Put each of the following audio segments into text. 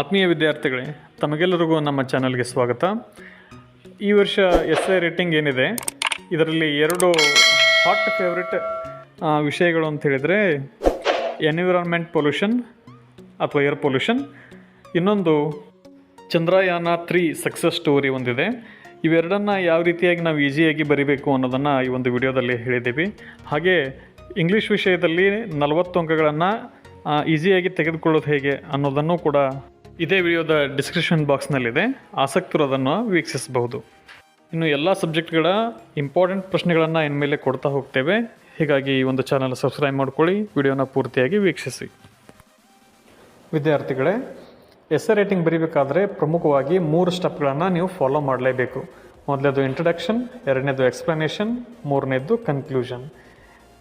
ಆತ್ಮೀಯ ವಿದ್ಯಾರ್ಥಿಗಳೇ, ತಮಗೆಲ್ಲರಿಗೂ ನಮ್ಮ ಚಾನಲ್ಗೆ ಸ್ವಾಗತ. ಈ ವರ್ಷ ಎಸ್ ಐ ರೇಟಿಂಗ್ ಏನಿದೆ, ಇದರಲ್ಲಿ ಎರಡು ಹಾಟ್ ಫೇವ್ರೆಟ್ ವಿಷಯಗಳು ಅಂತ ಹೇಳಿದರೆ ಎನ್ವಿರಾನ್ಮೆಂಟ್ ಪೊಲ್ಯೂಷನ್ ಅಥವಾ ಏರ್ ಪೊಲ್ಯೂಷನ್ ಇನ್ನೊಂದು ಚಂದ್ರಯಾನ ತ್ರೀ ಸಕ್ಸಸ್ ಸ್ಟೋರಿ ಒಂದಿದೆ. ಇವೆರಡನ್ನು ಯಾವ ರೀತಿಯಾಗಿ ನಾವು ಈಸಿಯಾಗಿ ಬರಿಬೇಕು ಅನ್ನೋದನ್ನು ಈ ಒಂದು ವಿಡಿಯೋದಲ್ಲಿ ಹೇಳಿದ್ದೀವಿ. ಹಾಗೆ ಇಂಗ್ಲೀಷ್ ವಿಷಯದಲ್ಲಿ ನಲವತ್ತು ಅಂಕಗಳನ್ನು ಈಸಿಯಾಗಿ ತೆಗೆದುಕೊಳ್ಳೋದು ಹೇಗೆ ಅನ್ನೋದನ್ನು ಕೂಡ ಇದೇ ವಿಡಿಯೋದ ಡಿಸ್ಕ್ರಿಪ್ಷನ್ ಬಾಕ್ಸ್ನಲ್ಲಿದೆ ಆಸಕ್ತರು ಅದನ್ನು ವೀಕ್ಷಿಸಬಹುದು. ಇನ್ನು ಎಲ್ಲ ಸಬ್ಜೆಕ್ಟ್ಗಳ ಇಂಪಾರ್ಟೆಂಟ್ ಪ್ರಶ್ನೆಗಳನ್ನು ಇನ್ಮೇಲೆ ಕೊಡ್ತಾ ಹೋಗ್ತೇವೆ. ಹೀಗಾಗಿ ಈ ಒಂದು ಚಾನಲ್ ಸಬ್ಸ್ಕ್ರೈಬ್ ಮಾಡ್ಕೊಳ್ಳಿ, ವಿಡಿಯೋನ ಪೂರ್ತಿಯಾಗಿ ವೀಕ್ಷಿಸಿ. ವಿದ್ಯಾರ್ಥಿಗಳೇ ಎಸ್ ರೇಟಿಂಗ್ ಬರೀಬೇಕಾದ್ರೆ ಪ್ರಮುಖವಾಗಿ ಮೂರು ಸ್ಟೆಪ್ಗಳನ್ನು ನೀವು ಫಾಲೋ ಮಾಡಲೇಬೇಕು. ಮೊದಲನೇದು ಇಂಟ್ರಡಕ್ಷನ್ ಎರಡನೇದು ಎಕ್ಸ್ಪ್ಲನೇಷನ್ ಮೂರನೇದು ಕನ್ಕ್ಲೂಷನ್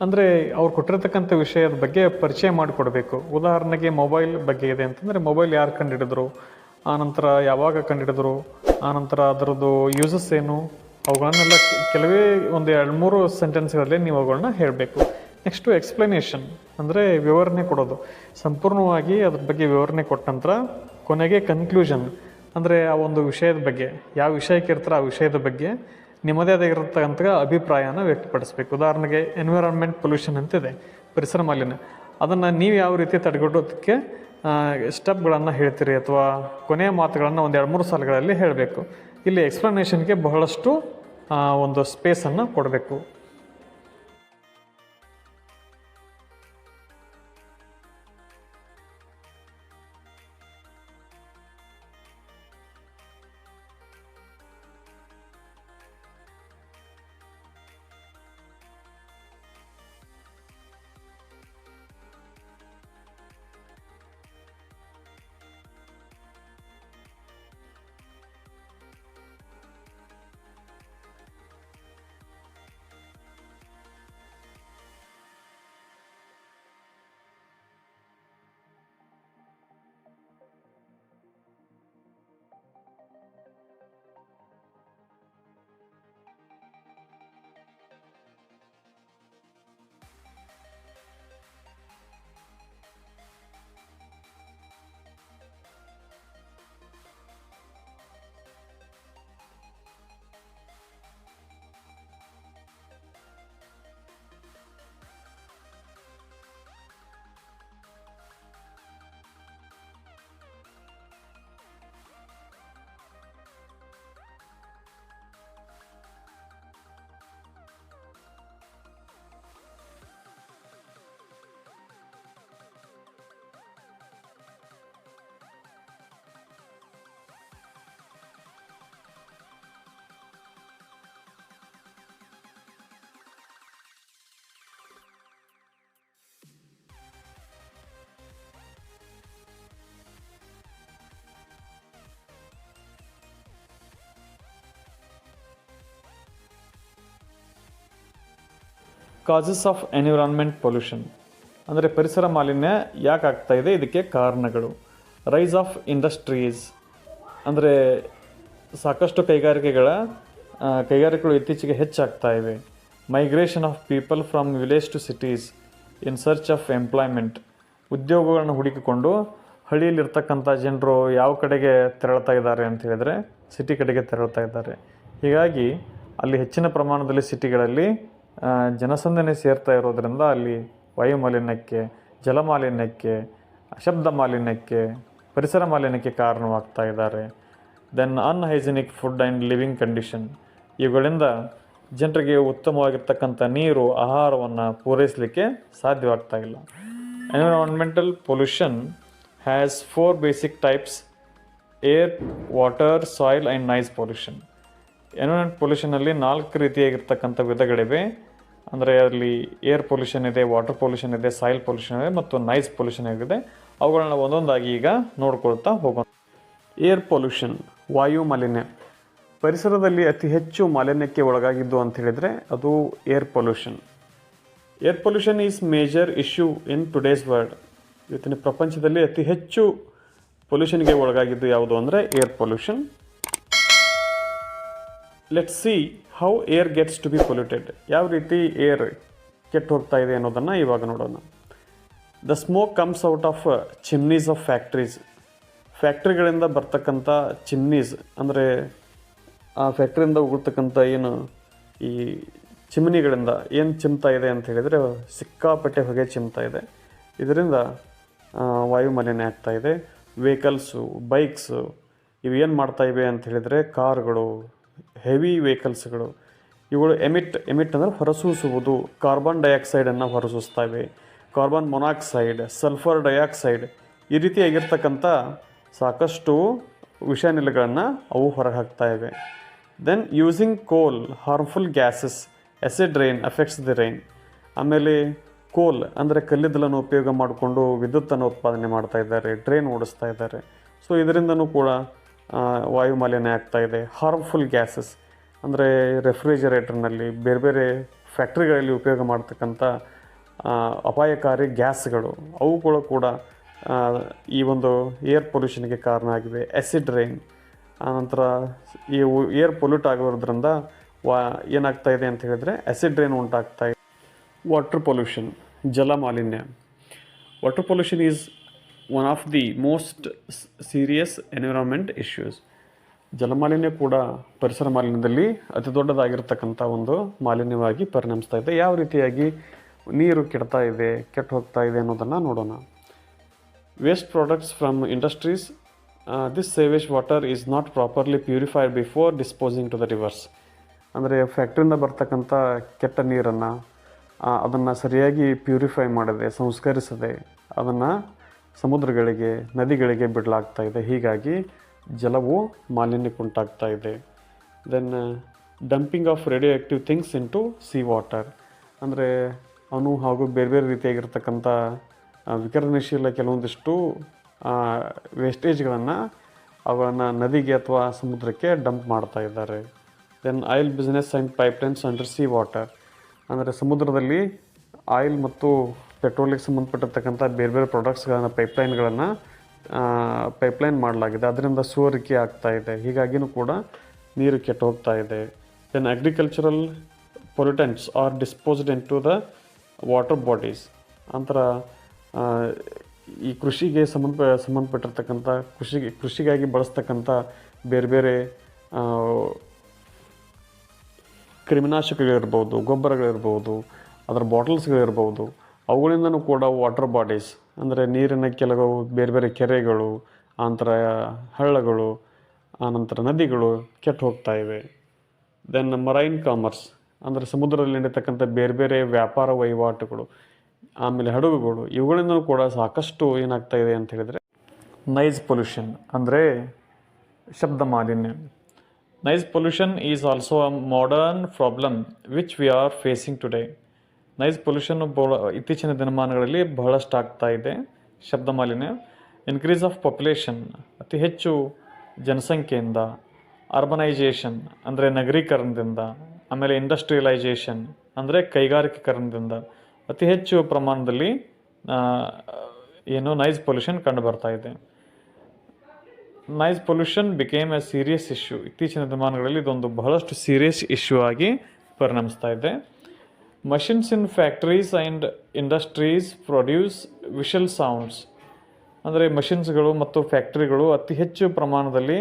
ಅಂದರೆ ಅವ್ರು ಕೊಟ್ಟಿರ್ತಕ್ಕಂಥ ವಿಷಯದ ಬಗ್ಗೆ ಪರಿಚಯ ಮಾಡಿಕೊಡ್ಬೇಕು. ಉದಾಹರಣೆಗೆ ಮೊಬೈಲ್ ಬಗ್ಗೆ ಇದೆ ಅಂತಂದರೆ ಮೊಬೈಲ್ ಯಾರು ಕಂಡುಹಿಡಿದ್ರು ಆನಂತರ ಯಾವಾಗ ಕಂಡುಹಿಡಿದ್ರು ಆನಂತರ ಅದರದ್ದು ಯೂಸಸ್ ಏನು? ಅವುಗಳನ್ನೆಲ್ಲ ಕೆಲವೇ ಒಂದು ಎರಡು ಮೂರು ಸೆಂಟೆನ್ಸ್ಗಳಲ್ಲಿ ನೀವು ಅವುಗಳನ್ನ ಹೇಳಬೇಕು. ನೆಕ್ಸ್ಟು ಎಕ್ಸ್ಪ್ಲನೇಷನ್ ಅಂದರೆ ವಿವರಣೆ ಕೊಡೋದು. ಸಂಪೂರ್ಣವಾಗಿ ಅದ್ರ ಬಗ್ಗೆ ವಿವರಣೆ ಕೊಟ್ಟ ನಂತರ ಕೊನೆಗೆ ಕನ್ಕ್ಲೂಷನ್ ಅಂದರೆ ಆ ಒಂದು ವಿಷಯದ ಬಗ್ಗೆ, ಯಾವ ವಿಷಯಕ್ಕೆ ಇರ್ತಾರೋ ಆ ವಿಷಯದ ಬಗ್ಗೆ ನಿಮ್ಮದೇ ಆಗಿರತಕ್ಕಂಥ ಅಭಿಪ್ರಾಯನ ವ್ಯಕ್ತಪಡಿಸಬೇಕು. ಉದಾಹರಣೆಗೆ ಎನ್ವಿರಾನ್ಮೆಂಟ್ ಪೊಲ್ಯೂಷನ್ ಅಂತಿದೆ ಪರಿಸರ ಮಾಲಿನ್ಯ ಅದನ್ನು ನೀವು ಯಾವ ರೀತಿ ತಡೆಗಟ್ಟೋದಕ್ಕೆ ಸ್ಟೆಪ್ಗಳನ್ನು ಹೇಳ್ತೀರಿ ಅಥವಾ ಕೊನೆಯ ಮಾತುಗಳನ್ನು ಒಂದು ಎರಡು ಮೂರು ಸಾಲುಗಳಲ್ಲಿ ಹೇಳಬೇಕು. ಇಲ್ಲಿ ಎಕ್ಸ್ಪ್ಲನೇಷನ್ಗೆ ಬಹಳಷ್ಟು ಒಂದು ಸ್ಪೇಸನ್ನು ಕೊಡಬೇಕು. ಕಾಸಸ್ ಆಫ್ ಎನ್ವಿರಾನ್ಮೆಂಟ್ ಪೊಲ್ಯೂಷನ್ ಅಂದರೆ ಪರಿಸರ ಮಾಲಿನ್ಯ ಯಾಕೆ ಆಗ್ತಾ ಇದೆ? ಇದಕ್ಕೆ ಕಾರಣಗಳು. ರೈಸ್ ಆಫ್ ಇಂಡಸ್ಟ್ರೀಸ್ ಅಂದರೆ ಸಾಕಷ್ಟು ಕೈಗಾರಿಕೆಗಳ ಕೈಗಾರಿಕೆಗಳು ಇತ್ತೀಚೆಗೆ ಹೆಚ್ಚಾಗ್ತಾ ಇವೆ. Migration of people from village to cities in search of employment ಉದ್ಯೋಗಗಳನ್ನು ಹುಡುಕಿಕೊಂಡು ಹಳ್ಳಿಯಲ್ಲಿರ್ತಕ್ಕಂಥ ಜನರು ಯಾವ ಕಡೆಗೆ ತೆರಳ್ತಾ ಇದ್ದಾರೆ ಅಂತ ಹೇಳಿದರೆ ಸಿಟಿ ಕಡೆಗೆ ತೆರಳ್ತಾ ಇದ್ದಾರೆ. ಹೀಗಾಗಿ ಅಲ್ಲಿ ಹೆಚ್ಚಿನ ಪ್ರಮಾಣದಲ್ಲಿ ಸಿಟಿಗಳಲ್ಲಿ ಜನಸಂದಣಿ ಸೇರ್ತಾ ಇರೋದರಿಂದ ಅಲ್ಲಿ ವಾಯುಮಾಲಿನ್ಯಕ್ಕೆ ಮಾಲಿನ್ಯಕ್ಕೆ ಜಲ ಮಾಲಿನ್ಯಕ್ಕೆ ಶಬ್ದ ಮಾಲಿನ್ಯಕ್ಕೆ ಪರಿಸರ ಮಾಲಿನ್ಯಕ್ಕೆ ಕಾರಣವಾಗ್ತಾ ಇದ್ದಾರೆ. Then unhygienic food and living condition ಇವುಗಳಿಂದ ಜನರಿಗೆ ಉತ್ತಮವಾಗಿರ್ತಕ್ಕಂಥ ನೀರು, ಆಹಾರವನ್ನು ಪೂರೈಸಲಿಕ್ಕೆ ಸಾಧ್ಯವಾಗ್ತಾ ಇಲ್ಲ. Environmental pollution has four basic types air water soil and noise pollution environment ಪೊಲ್ಯೂಷನಲ್ಲಿ ನಾಲ್ಕು ರೀತಿಯಾಗಿರ್ತಕ್ಕಂಥ ವಿಧಗಳಿವೆ. ಅಂದರೆ ಅಲ್ಲಿ ಏರ್ ಪೊಲ್ಯೂಷನ್ ಇದೆ ವಾಟರ್ ಪೊಲ್ಯೂಷನ್ ಇದೆ ಸಾಯಿಲ್ ಪೊಲ್ಯೂಷನ್ ಇದೆ ಮತ್ತು ನೈಸ್ ಪೊಲ್ಯೂಷನ್ ಆಗಿದೆ. ಅವುಗಳನ್ನ ಒಂದೊಂದಾಗಿ ಈಗ ನೋಡ್ಕೊಳ್ತಾ ಹೋಗೋಣ. ಏರ್ ಪೊಲ್ಯೂಷನ್ ವಾಯು ಮಾಲಿನ್ಯ. ಪರಿಸರದಲ್ಲಿ ಅತಿ ಹೆಚ್ಚು ಮಾಲಿನ್ಯಕ್ಕೆ ಒಳಗಾಗಿದ್ದು ಅಂತ ಹೇಳಿದರೆ ಅದು air pollution air pollution is major issue in today's world ಇವತ್ತಿನ ಪ್ರಪಂಚದಲ್ಲಿ ಅತಿ ಹೆಚ್ಚು ಪೊಲ್ಯೂಷನ್ಗೆ ಒಳಗಾಗಿದ್ದು ಯಾವುದು ಅಂದರೆ air pollution let see how air gets to be polluted ಯಾವ ರೀತಿ ಏರ್ ಕೆಟ್ಟು ಹೋಗ್ತಾ ಇದೆ ಅನ್ನೋದನ್ನು ಇವಾಗ ನೋಡೋಣ. The smoke comes out of chimneys of factories ಫ್ಯಾಕ್ಟ್ರಿಗಳಿಂದ ಬರ್ತಕ್ಕಂಥ ಚಿಮ್ನೀಸ್ ಅಂದರೆ, ಆ ಫ್ಯಾಕ್ಟ್ರಿಯಿಂದ ಉಗುಳ್ತಕ್ಕಂಥ ಏನು, ಈ ಚಿಮ್ನಿಗಳಿಂದ ಏನು ಚಿಮ್ತಾ ಇದೆ ಅಂತ ಹೇಳಿದರೆ, ಸಿಕ್ಕಾಪಟ್ಟೆ ಹೊಗೆ ಚಿಮ್ತಾ ಇದೆ. ಇದರಿಂದ ವಾಯುಮಾಲಿನ್ಯ ವಾಯು ಮಾಲಿನ್ಯ ಆಗ್ತಾ ಇದೆ. ವೆಹಿಕಲ್ಸು ಬೈಕ್ಸು ಏನು ಮಾಡ್ತಾ ಇವೆ ಅಂತ ಹೇಳಿದರೆ, ಕಾರ್ಗಳು ಹೆವಿ ವೆಹಿಕಲ್ಸ್ಗಳು. ಇವುಗಳು ಎಮಿಟ್ ಎಮಿಟ್ ಅಂದರೆ ಹೊರಸೂಸುವುದು. ಕಾರ್ಬನ್ ಡೈಆಕ್ಸೈಡನ್ನು ಹೊರಸೂಸ್ತಾ ಇವೆ ಕಾರ್ಬನ್ ಮೊನಾಕ್ಸೈಡ್, ಸಲ್ಫರ್ ಡೈಆಕ್ಸೈಡ್ ಈ ರೀತಿಯಾಗಿರ್ತಕ್ಕಂಥ ಸಾಕಷ್ಟು ವಿಷಾನಿಲಗಳನ್ನು ಅವು ಹೊರಗೆ ಹಾಕ್ತಾ ಇವೆ then using coal harmful gases acid rain affects the rain ಆಮೇಲೆ ಕೋಲ್ ಅಂದರೆ ಕಲ್ಲಿದ್ದಲನ್ನು ಉಪಯೋಗ ಮಾಡಿಕೊಂಡು ವಿದ್ಯುತ್ತನ್ನು ಉತ್ಪಾದನೆ ಮಾಡ್ತಾ ಇದ್ದಾರೆ ಡ್ರೈನ್ ಓಡಿಸ್ತಾ ಇದ್ದಾರೆ. ಸೊ ಇದರಿಂದನೂ ಕೂಡ ವಾಯು ಮಾಲಿನ್ಯ ಆಗ್ತಾ ಇದೆ. ಹಾರ್ಮ್ಫುಲ್ ಗ್ಯಾಸಸ್ ಅಂದರೆ ರೆಫ್ರಿಜರೇಟರ್ನಲ್ಲಿ ಬೇರೆ ಬೇರೆ ಫ್ಯಾಕ್ಟ್ರಿಗಳಲ್ಲಿ ಉಪಯೋಗ ಮಾಡ್ತಕ್ಕಂಥ ಅಪಾಯಕಾರಿ ಗ್ಯಾಸ್ಗಳು. ಅವುಗಳು ಕೂಡ ಈ ಒಂದು ಏರ್ ಪೊಲ್ಯೂಷನ್ಗೆ ಕಾರಣ ಆಗಿವೆ. ಆ್ಯಸಿಡ್ ರೈನ್ ಆನಂತರ ಈ ಏರ್ ಪೊಲ್ಯೂಟ್ ಆಗೋದ್ರಿಂದ ವಾ, ಏನಾಗ್ತಾ ಇದೆ ಅಂತ ಹೇಳಿದರೆ ಆ್ಯಸಿಡ್ ರೈನ್ ಉಂಟಾಗ್ತಾ ಇದೆ. ವಾಟರ್ ಪೊಲ್ಯೂಷನ್ ಜಲ ಮಾಲಿನ್ಯ water pollution is one of the most serious environment issues ಜಲಮಾಲಿನ್ಯ ಕೂಡ ಪರಿಸರ ಮಾಲಿನ್ಯದಲ್ಲಿ ಅತಿ ದೊಡ್ಡದಾಗಿರ್ತಕ್ಕಂಥ ಒಂದು ಮಾಲಿನ್ಯವಾಗಿ ಪರಿಣಮಿಸ್ತಾ ಇದೆ. ಯಾವ ರೀತಿಯಾಗಿ ನೀರು ಕೆಡ್ತಾ ಇದೆ, ಕೆಟ್ಟು ಹೋಗ್ತಾ ಇದೆ ಅನ್ನೋದನ್ನು ನೋಡೋಣ. Waste products from industries this sewage water is not properly purified before disposing to the rivers ಅಂದರೆ ಫ್ಯಾಕ್ಟ್ರಿಯಿಂದ ಬರ್ತಕ್ಕಂಥ ಕೆಟ್ಟ ನೀರನ್ನು ಅದನ್ನು ಸರಿಯಾಗಿ ಪ್ಯೂರಿಫೈ ಮಾಡದೆ, ಸಂಸ್ಕರಿಸದೆ, ಅದನ್ನು ಸಮುದ್ರಗಳಿಗೆ, ನದಿಗಳಿಗೆ ಬಿಡಲಾಗ್ತಾ ಇದೆ. ಹೀಗಾಗಿ ಜಲವು ಮಾಲಿನ್ಯಕ್ಕುಂಟಾಗ್ತಾ ಇದೆ. Then dumping of radioactive things to sea water ಅಂದರೆ ಅವನು ಹಾಗೂ ಬೇರೆ ಬೇರೆ ರೀತಿಯಾಗಿರ್ತಕ್ಕಂಥ ವಿಕಿರಣಶೀಲ ಕೆಲವೊಂದಿಷ್ಟು ವೇಸ್ಟೇಜ್ಗಳನ್ನು ಅವುಗಳನ್ನು ನದಿಗೆ ಅಥವಾ ಸಮುದ್ರಕ್ಕೆ ಡಂಪ್ ಮಾಡ್ತಾ ಇದ್ದಾರೆ. Then oil business and pipelines under sea water ಅಂದರೆ ಸಮುದ್ರದಲ್ಲಿ ಆಯಿಲ್ ಮತ್ತು ಪೆಟ್ರೋಲಿಗೆ ಸಂಬಂಧಪಟ್ಟಿರ್ತಕ್ಕಂಥ ಬೇರೆ ಬೇರೆ ಪ್ರಾಡಕ್ಟ್ಸ್ಗಳನ್ನು ಪೈಪ್ಲೈನ್ಗಳನ್ನು ಪೈಪ್ಲೈನ್ ಮಾಡಲಾಗಿದೆ. ಅದರಿಂದ ಸೋರಿಕೆ ಆಗ್ತಾ ಇದೆ. ಹೀಗಾಗಿಯೂ ಕೂಡ ನೀರು ಕೆಟ್ಟು ಹೋಗ್ತಾ ಇದೆ. Then agricultural pollutants are disposed into the water bodies ಅಂತರ ಈ ಕೃಷಿಗೆ ಸಂಬಂಧ, ಸಂಬಂಧಪಟ್ಟಿರ್ತಕ್ಕಂಥ ಕೃಷಿಗೆ, ಕೃಷಿಗಾಗಿ ಬಳಸ್ತಕ್ಕಂಥ ಬೇರೆ ಬೇರೆ ಕ್ರಿಮಿನಾಶಕಗಳಿರ್ಬೋದು, ಗೊಬ್ಬರಗಳಿರ್ಬೋದು, ಅದರ ಬಾಟಲ್ಸ್ಗಳಿರ್ಬೋದು ಅವುಗಳಿಂದನೂ ಕೂಡ ವಾಟರ್ ಬಾಡೀಸ್ ಅಂದರೆ ನೀರಿನ ಕೆಲವು ಬೇರೆ ಬೇರೆ ಕೆರೆಗಳು ಆನಂತರ ಹಳ್ಳಗಳು, ಆನಂತರ ನದಿಗಳು ಕೆಟ್ಟು ಹೋಗ್ತಾ ಇವೆ. ದೆನ್ ಮರೈನ್ ಕಾಮರ್ಸ್ ಅಂದರೆ ಸಮುದ್ರದಲ್ಲಿ ನಡೀತಕ್ಕಂಥ ಬೇರೆ ಬೇರೆ ವ್ಯಾಪಾರ ವಹಿವಾಟುಗಳು, ಆಮೇಲೆ ಹಡಗುಗಳು ಇವುಗಳಿಂದಲೂ ಕೂಡ ಸಾಕಷ್ಟು ಏನಾಗ್ತಾ ಇದೆ ಅಂತ ಹೇಳಿದರೆ ನೈಸ್ ಪೊಲ್ಯೂಷನ್ ಅಂದರೆ ಶಬ್ದ ಮಾಲಿನ್ಯ. Noise pollution is also a modern problem which we are facing today noise pollution ಬಹಳ, ಇತ್ತೀಚಿನ ದಿನಮಾನಗಳಲ್ಲಿ ಬಹಳಷ್ಟು ಆಗ್ತಾ ಇದೆ. ಶಬ್ದ ಮಾಲಿನ್ಯ ಇನ್ಕ್ರೀಸ್ ಆಫ್ ಪಾಪ್ಯುಲೇಷನ್ ಅತಿ ಹೆಚ್ಚು ಜನಸಂಖ್ಯೆಯಿಂದ ಅರ್ಬನೈಜೇಷನ್ ಅಂದರೆ ನಗರೀಕರಣದಿಂದ, ಆಮೇಲೆ ಇಂಡಸ್ಟ್ರಿಯಲೈಜೇಷನ್ ಅಂದರೆ ಕೈಗಾರಿಕೀಕರಣದಿಂದ ಅತಿ ಹೆಚ್ಚು ಪ್ರಮಾಣದಲ್ಲಿ ಏನು ನೈಸ್ ಪೊಲ್ಯೂಷನ್ ಕಂಡು ಬರ್ತಾ ಇದೆ. Noise pollution became a serious issue ಇತ್ತೀಚಿನ ದಿನಮಾನಗಳಲ್ಲಿ ಇದೊಂದು ಬಹಳಷ್ಟು ಸೀರಿಯಸ್ ಇಶ್ಯೂ ಆಗಿ ಪರಿಣಮಿಸ್ತಾ ಇದೆ. Machines in factories and industries produce whistle sounds ಅಂದರೆ ಮಷಿನ್ಸ್ಗಳು ಮತ್ತು ಫ್ಯಾಕ್ಟ್ರಿಗಳು ಅತಿ ಹೆಚ್ಚು ಪ್ರಮಾಣದಲ್ಲಿ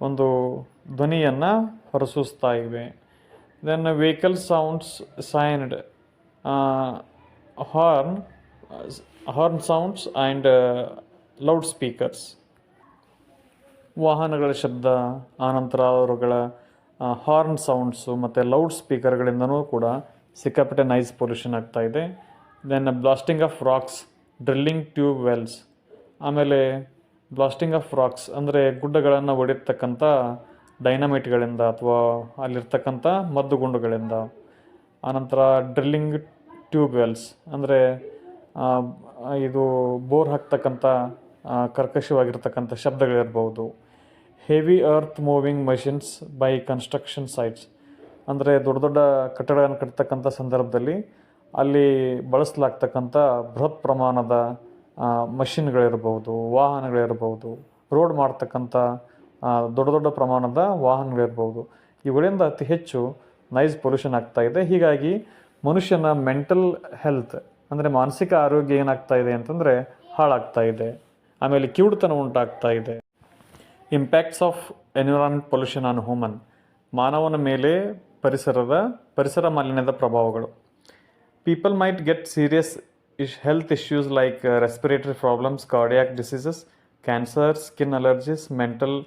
ಒಂದು ಧ್ವನಿಯನ್ನು ಹೊರಸೂಸ್ತಾ ಇವೆ. Then vehicle sounds signed horn horn sounds and loud speakers ವಾಹನಗಳ ಶಬ್ದ ಆನಂತರ ಅವರುಗಳ ಹಾರ್ನ್ ಸೌಂಡ್ಸು ಮತ್ತು ಲೌಡ್ ಸ್ಪೀಕರ್ಗಳಿಂದನೂ ಕೂಡ ಸಿಕ್ಕಾಪಟ್ಟೆ ನೈಸ್ ಪೊಲ್ಯೂಷನ್ ಆಗ್ತಾ ಇದೆ. Then blasting of rocks drilling tube wells ಆಮೇಲೆ ಬ್ಲಾಸ್ಟಿಂಗ್ ಆಫ್ ರಾಕ್ಸ್ ಅಂದರೆ ಗುಡ್ಡಗಳನ್ನು ಒಡಿರ್ತಕ್ಕಂಥ ಡೈನಮೈಟ್ಗಳಿಂದ ಅಥವಾ ಅಲ್ಲಿರ್ತಕ್ಕಂಥ ಮದ್ದು ಗುಂಡುಗಳಿಂದ. ಆನಂತರ ಡ್ರಿಲ್ಲಿಂಗ್ ಟ್ಯೂಬ್ ವೆಲ್ಸ್ ಅಂದರೆ ಇದು ಬೋರ್ ಹಾಕ್ತಕ್ಕಂಥ ಕರ್ಕಶವಾಗಿರ್ತಕ್ಕಂಥ ಶಬ್ದಗಳಿರ್ಬೋದು. Heavy earth moving machines by construction sites ಅಂದರೆ ದೊಡ್ಡ ದೊಡ್ಡ ಕಟ್ಟಡಗಳನ್ನು ಕಟ್ತಕ್ಕಂಥ ಸಂದರ್ಭದಲ್ಲಿ ಅಲ್ಲಿ ಬಳಸಲಾಗ್ತಕ್ಕಂಥ ಬೃಹತ್ ಪ್ರಮಾಣದ ಮಷಿನ್ಗಳಿರ್ಬೋದು ವಾಹನಗಳಿರ್ಬೋದು ರೋಡ್ ಮಾಡ್ತಕ್ಕಂಥ ದೊಡ್ಡ ದೊಡ್ಡ ಪ್ರಮಾಣದ ವಾಹನಗಳಿರ್ಬೋದು ಇವುಗಳಿಂದ ಅತಿ ಹೆಚ್ಚು ನೈಸ್ ಪೊಲ್ಯೂಷನ್ ಆಗ್ತಾ ಇದೆ. ಹೀಗಾಗಿ ಮನುಷ್ಯನ ಮೆಂಟಲ್ ಹೆಲ್ತ್ ಅಂದರೆ ಮಾನಸಿಕ ಆರೋಗ್ಯ ಏನಾಗ್ತಾ ಇದೆ ಅಂತಂದರೆ ಹಾಳಾಗ್ತಾ ಇದೆ. ಆಮೇಲೆ ಕಿವುಡುತನ ಉಂಟಾಗ್ತಾ ಇದೆ. Impacts of environment pollution on human ಮಾನವನ ಮೇಲೆ ಪರಿಸರದ ಪರಿಸರ ಮಾಲಿನ್ಯದ ಪ್ರಭಾವಗಳು people might get serious ish health issues like respiratory problems cardiac diseases cancer skin allergies mental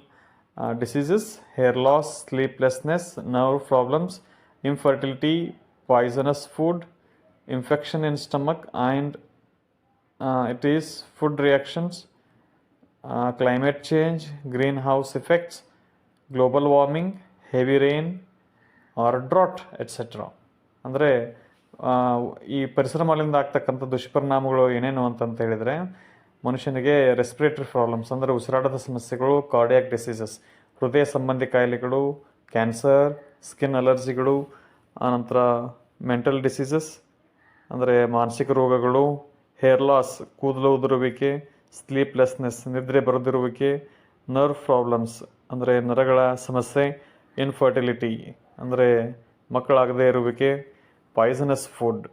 diseases, hair loss, sleeplessness, nerve problems, infertility, poisonous food, infection in stomach, and uh, it is food reactions, uh, climate change, greenhouse effects, global warming, heavy rain, or drought etcetera ಅಂದರೆ ಈ ಪರಿಸರ ಮಾಲಿನ್ಯದಿಂದ ಆಗ್ತಕ್ಕಂಥ ದುಷ್ಪರಿಣಾಮಗಳು ಏನೇನು ಅಂತಂತ ಹೇಳಿದರೆ, ಮನುಷ್ಯನಿಗೆ ರೆಸ್ಪಿರೇಟರಿ ಪ್ರಾಬ್ಲಮ್ಸ್ ಅಂದರೆ ಉಸಿರಾಟದ ಸಮಸ್ಯೆಗಳು ಕಾರ್ಡಿಯಾಕ್ ಡಿಸೀಸಸ್ ಹೃದಯ ಸಂಬಂಧಿ ಕಾಯಿಲೆಗಳು ಕ್ಯಾನ್ಸರ್ ಸ್ಕಿನ್ ಅಲರ್ಜಿಗಳು ಆನಂತರ ಮೆಂಟಲ್ ಡಿಸೀಸಸ್ ಅಂದರೆ ಮಾನಸಿಕ ರೋಗಗಳು ಹೇರ್ ಲಾಸ್ ಕೂದಲು ಉದುರುವಿಕೆ ಸ್ಲೀಪ್ಲೆಸ್ನೆಸ್ ನಿದ್ರೆ ಬರದಿರುವಿಕೆ ನರ್ವ್ ಪ್ರಾಬ್ಲಮ್ಸ್ ಅಂದರೆ ನರಗಳ ಸಮಸ್ಯೆ ಇನ್ಫರ್ಟಿಲಿಟಿ ಅಂದರೆ ಮಕ್ಕಳಾಗದೇ ಇರುವಿಕೆ ಪಾಯ್ಸನಸ್ ಫುಡ್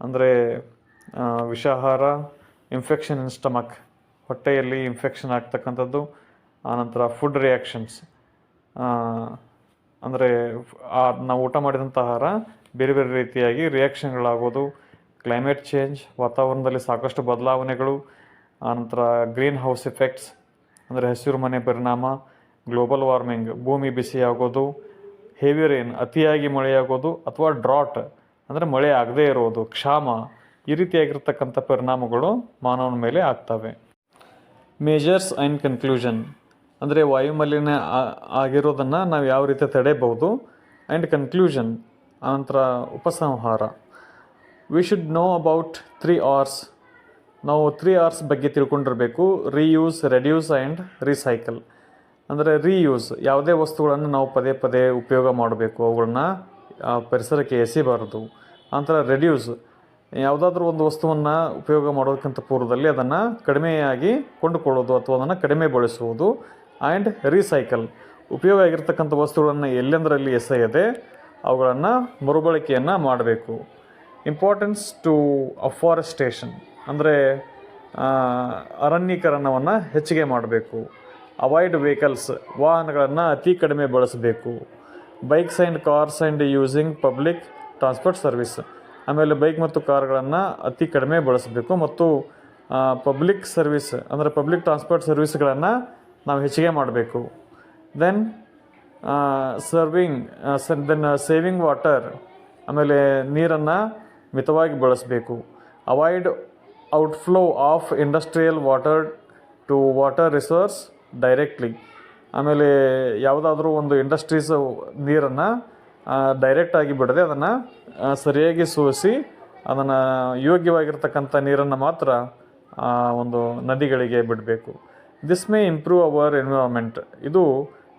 ಅಂದರೆ ವಿಷಾಹಾರ ಇನ್ಫೆಕ್ಷನ್ ಇನ್ ಸ್ಟಮಕ್ ಹೊಟ್ಟೆಯಲ್ಲಿ ಇನ್ಫೆಕ್ಷನ್ ಆಗ್ತಕ್ಕಂಥದ್ದು ಆನಂತರ ಫುಡ್ ರಿಯಾಕ್ಷನ್ಸ್ ಅಂದರೆ ನಾವು ಊಟ ಮಾಡಿದಂಥ ಆಹಾರ ಬೇರೆ ಬೇರೆ ರೀತಿಯಾಗಿ ರಿಯಾಕ್ಷನ್ಗಳಾಗೋದು ಕ್ಲೈಮೇಟ್ ಚೇಂಜ್ ವಾತಾವರಣದಲ್ಲಿ ಸಾಕಷ್ಟು ಬದಲಾವಣೆಗಳು ಆನಂತರ ಗ್ರೀನ್ ಹೌಸ್ ಎಫೆಕ್ಟ್ಸ್ ಅಂದರೆ ಹಸಿರು ಮನೆ ಪರಿಣಾಮ ಗ್ಲೋಬಲ್ ವಾರ್ಮಿಂಗ್ ಭೂಮಿ ಬಿಸಿಯಾಗೋದು ಹೆವಿ ರೇನ್ ಅತಿಯಾಗಿ ಮಳೆಯಾಗೋದು ಅಥವಾ ಡ್ರಾಟ್ ಅಂದರೆ ಮಳೆ ಆಗದೇ ಇರೋದು, ಕ್ಷಾಮ, ಈ ರೀತಿಯಾಗಿರ್ತಕ್ಕಂಥ ಪರಿಣಾಮಗಳು ಮಾನವನ ಮೇಲೆ ಆಗ್ತವೆ. ಮೇಜರ್ಸ್ ಆ್ಯಂಡ್ ಕನ್ಕ್ಲೂಷನ್ ಅಂದರೆ ವಾಯುಮಾಲಿನ್ಯ ಆಗಿರೋದನ್ನು ನಾವು ಯಾವ ರೀತಿ ತಡೆಯಬಹುದು? ಆ್ಯಂಡ್ ಕನ್ಕ್ಲೂಷನ್ ಆನಂತರ ಉಪಸಂಹಾರ. We should know about three R's ನಾವು ತ್ರೀ ಅವರ್ಸ್ ಬಗ್ಗೆ ತಿಳ್ಕೊಂಡಿರಬೇಕು. ರೀಯೂಸ್ ರೆಡ್ಯೂಸ್ ಆ್ಯಂಡ್ ರೀಸೈಕಲ್ ಅಂದರೆ ರೀಯೂಸ್ ಯಾವುದೇ ವಸ್ತುಗಳನ್ನು ನಾವು ಪದೇ ಪದೇ ಉಪಯೋಗ ಮಾಡಬೇಕು. ಅವುಗಳನ್ನ ಪರಿಸರಕ್ಕೆ ಎಸಿಬಾರದು ನಂತರ ರೆಡ್ಯೂಸ್ ಯಾವುದಾದ್ರೂ ಒಂದು ವಸ್ತುವನ್ನು ಉಪಯೋಗ ಮಾಡೋದಕ್ಕಿಂತ ಪೂರ್ವದಲ್ಲಿ ಅದನ್ನು ಕಡಿಮೆಯಾಗಿ ಕೊಂಡುಕೊಳ್ಳೋದು ಅಥವಾ ಅದನ್ನು ಕಡಿಮೆ ಬಳಸುವುದು ಆ್ಯಂಡ್ ರೀಸೈಕಲ್ ಉಪಯೋಗ ಆಗಿರ್ತಕ್ಕಂಥ ವಸ್ತುಗಳನ್ನು ಎಲ್ಲೆಂದರಲ್ಲಿ ಎಸೆಯದೆ ಅವುಗಳನ್ನು ಮರುಬಳಕೆಯನ್ನು ಮಾಡಬೇಕು. ಇಂಪಾರ್ಟೆನ್ಸ್ ಟು ಅಫಾರೆಸ್ಟೇಷನ್ ಅಂದರೆ ಅರಣ್ಯೀಕರಣವನ್ನು ಹೆಚ್ಚಿಗೆ ಮಾಡಬೇಕು. ಅವಾಯ್ಡ್ ವೆಹಿಕಲ್ಸ್ ವಾಹನಗಳನ್ನು ಅತಿ ಕಡಿಮೆ ಬಳಸಬೇಕು. Bikes and cars and using public transport service ಆಮೇಲೆ ಬೈಕ್ ಮತ್ತು ಕಾರ್ಗಳನ್ನು ಅತಿ ಕಡಿಮೆ ಬಳಸಬೇಕು ಮತ್ತು ಪಬ್ಲಿಕ್ ಸರ್ವಿಸ್ ಅಂದರೆ ಪಬ್ಲಿಕ್ ಟ್ರಾನ್ಸ್ಪೋರ್ಟ್ ಸರ್ವಿಸ್ಗಳನ್ನು ನಾವು ಹೆಚ್ಚಿಗೆ ಮಾಡಬೇಕು. Then serving then saving water ಆಮೇಲೆ ನೀರನ್ನು ಮಿತವಾಗಿ ಬಳಸಬೇಕು. Avoid outflow of industrial water to water resource directly ಆಮೇಲೆ ಯಾವುದಾದ್ರೂ ಒಂದು ಇಂಡಸ್ಟ್ರೀಸ್ ನೀರನ್ನು ಡೈರೆಕ್ಟಾಗಿ ಬಿಡದೆ ಅದನ್ನು ಸರಿಯಾಗಿ ಸೋಸಿ, ಅದನ್ನು ಯೋಗ್ಯವಾಗಿರ್ತಕ್ಕಂಥ ನೀರನ್ನು ಮಾತ್ರ ಒಂದು ನದಿಗಳಿಗೆ ಬಿಡಬೇಕು. This may improve our environment ಇದು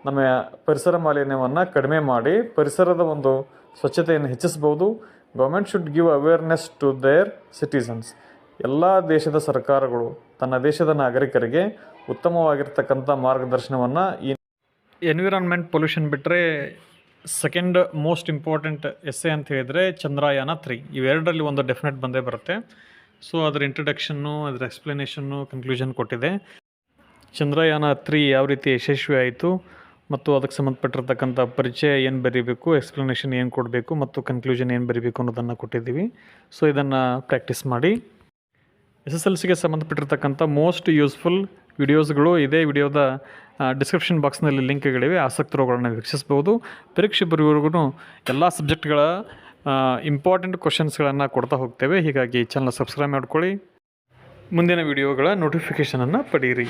ನಮ್ಮ ಪರಿಸರ ಮಾಲಿನ್ಯವನ್ನು ಕಡಿಮೆ ಮಾಡಿ ಪರಿಸರದ ಒಂದು ಸ್ವಚ್ಛತೆಯನ್ನು ಹೆಚ್ಚಿಸ್ಬೋದು government should give awareness to their citizens ಎಲ್ಲ ದೇಶದ ಸರ್ಕಾರಗಳು ತನ್ನ ದೇಶದ ನಾಗರಿಕರಿಗೆ ಉತ್ತಮವಾಗಿರ್ತಕ್ಕಂಥ ಮಾರ್ಗದರ್ಶನವನ್ನು ಈ ಎನ್ವಿರಾನ್ಮೆಂಟ್ ಪೊಲ್ಯೂಷನ್ ಬಿಟ್ಟರೆ ಸೆಕೆಂಡ್ ಮೋಸ್ಟ್ ಇಂಪಾರ್ಟೆಂಟ್ ಎಸ್ಸೆ ಅಂತ ಹೇಳಿದರೆ ಚಂದ್ರಯಾನ ತ್ರೀ ಇವೆರಡರಲ್ಲಿ ಒಂದು ಡೆಫಿನೆಟ್ ಬಂದೇ ಬರುತ್ತೆ. ಸೊ ಅದರ ಇಂಟ್ರಡಕ್ಷನ್ನು ಅದರ ಎಕ್ಸ್ಪ್ಲನೇಷನ್ನು ಕನ್ಕ್ಲೂಷನ್ ಕೊಟ್ಟಿದೆ. ಚಂದ್ರಯಾನ ತ್ರೀ ಯಾವ ರೀತಿ ಯಶಸ್ವಿ ಆಯಿತು ಮತ್ತು ಅದಕ್ಕೆ ಸಂಬಂಧಪಟ್ಟಿರತಕ್ಕಂಥ ಪರಿಚಯ ಏನು ಬರೀಬೇಕು ಎಕ್ಸ್ಪ್ಲನೇಷನ್ ಏನು ಕೊಡಬೇಕು ಮತ್ತು ಕನ್ಕ್ಲೂಷನ್ ಏನು ಬರೀಬೇಕು ಅನ್ನೋದನ್ನು ಕೊಟ್ಟಿದ್ದೀವಿ. ಸೊ ಇದನ್ನು ಪ್ರಾಕ್ಟೀಸ್ ಮಾಡಿ. ಎಸ್ ಎಸ್ ಎಲ್ ಸಿಗೆ ಸಂಬಂಧಪಟ್ಟಿರ್ತಕ್ಕಂಥ ಮೋಸ್ಟ್ ಯೂಸ್ಫುಲ್ ವಿಡಿಯೋಸ್ಗಳು ಇದೇ ವಿಡಿಯೋದ ಡಿಸ್ಕ್ರಿಪ್ಷನ್ ಬಾಕ್ಸ್ನಲ್ಲಿ ಲಿಂಕ್ಗಳಿವೆ. ಆಸಕ್ತರುಗಳನ್ನ ವೀಕ್ಷಿಸ್ಬೋದು ಪರೀಕ್ಷೆ ಬರೆಯುವವರೆಗೂ ಎಲ್ಲ ಸಬ್ಜೆಕ್ಟ್ಗಳ ಇಂಪಾರ್ಟೆಂಟ್ ಕ್ವಶನ್ಸ್ಗಳನ್ನು ಕೊಡ್ತಾ ಹೋಗ್ತೇವೆ. ಹೀಗಾಗಿ ಚಾನಲ್ ಸಬ್ಸ್ಕ್ರೈಬ್ ಮಾಡ್ಕೊಳ್ಳಿ. ಮುಂದಿನ ವಿಡಿಯೋಗಳ ನೋಟಿಫಿಕೇಷನನ್ನು ಪಡೆಯಿರಿ.